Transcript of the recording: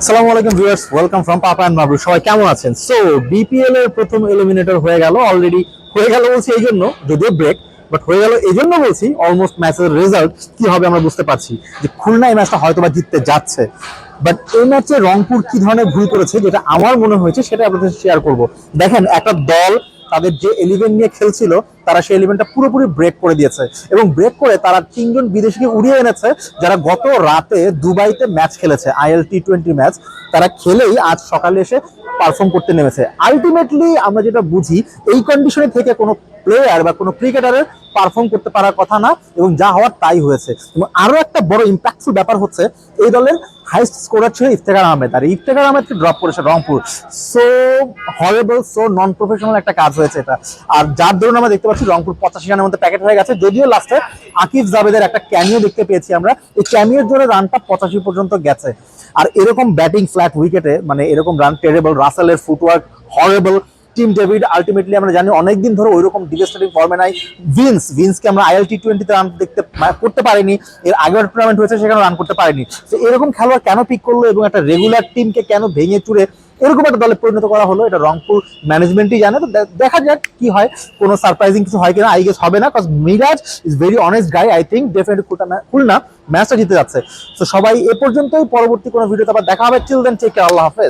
আসসালামু আলাইকুম viewers, welcome from Papa and Mabru. সবাই কেমন আছেন? সো বিপিএল এর প্রথম এলিমিনেটর হয়ে গেল অলরেডি হয়ে গেল বলছি এই জন্য, যদিও ব্রেক বাট হয়ে গেল এই জন্য বলছি অলমোস্ট ম্যাচের রেজাল্ট কি হবে আমরা বুঝতে পারছি যে খুলনা এই ম্যাচটা হয়তো বা জিততে যাচ্ছে। বাট এই ম্যাচে রংপুর কি ধরনের ভুল করেছে, যেটা আমার মনে হয়েছে সেটা আপনাদের শেয়ার করব। দেখেন, একটা দল তাদের যে এলিভেন নিয়ে খেলছিল, তারা সেই এলিভেনটা পুরোপুরি ব্রেক করে দিয়েছে। এবং ব্রেক করে তারা তিনজন বিদেশিকে উড়িয়ে এনেছে, যারা গত রাতে দুবাইতে ম্যাচ খেলেছে আইএল টি টোয়েন্টি ম্যাচ তারা খেলেই আজ সকালে এসে পারফর্ম করতে নেমেছে। আলটিমেটলি আমরা যেটা বুঝি, এই কন্ডিশনে থেকে কোনো প্লেয়ার বা কোনো ক্রিকেটারের পারফর্ম করতে পারার কথা না এবং যা হওয়ার তাই হয়েছে। এবং আরও একটা বড় ইম্প্যাক্টফুল ব্যাপার হচ্ছে, এই দলের হাইস্ট স্কোরার ছিল ইফতেখার আহমেদ আর ইফতেখার আহমেদকে ড্রপ করেছে Rangpur. So horrible so non professional একটা কাজ হয়েছে এটা। আর যার দরুন আমরা দেখতে পাচ্ছি রংপুর পঁচাশি রানের মধ্যে প্যাকেট হয়ে গেছে। যদিও লাস্টে আকিব জাভেদের একটা ক্যামিও দেখতে পেয়েছি আমরা। এই ক্যামিওর জন্য রানটা পঁচাশি পর্যন্ত গেছে। আর এরকম ব্যাটিং ফ্ল্যাট উইকেটে মানে এরকম রান টেরেবল রাসেলের footwork horrible Tim David ultimately আমরা জানি অনেকদিন ধরে ওইরকম ডিভেস্টেটিং ফর্মে নাই। ভিন্স ভিন্সকে আমরা আইএল টি টোয়েন্টিতে রান দেখতে করতে পারিনি। এর আগের টুর্নামেন্ট হয়েছে সেখানে রান করতে পারিনি। তো এরকম খেলোয়াড় কেন পিক করল এবং একটা রেগুলার টিমকে কেন ভেঙে চুরে এরকম একটা দলে পরিণত করা হলো, এটা রংপুর ম্যানেজমেন্টই জানে। তো দেখা যাক কি হয়। কোনো সারপ্রাইজিং কিছু হয় কিনা আই গেস হবে না cause Miraz is very honest guy I think definitely Khulna ম্যাচটা জিতে যাচ্ছে। তো সবাই এ পর্যন্তই, পরবর্তী কোনো ভিডিওতে আবার দেখা হবে। টিল দেন টেক কেয়ার আল্লাহ হাফেজ।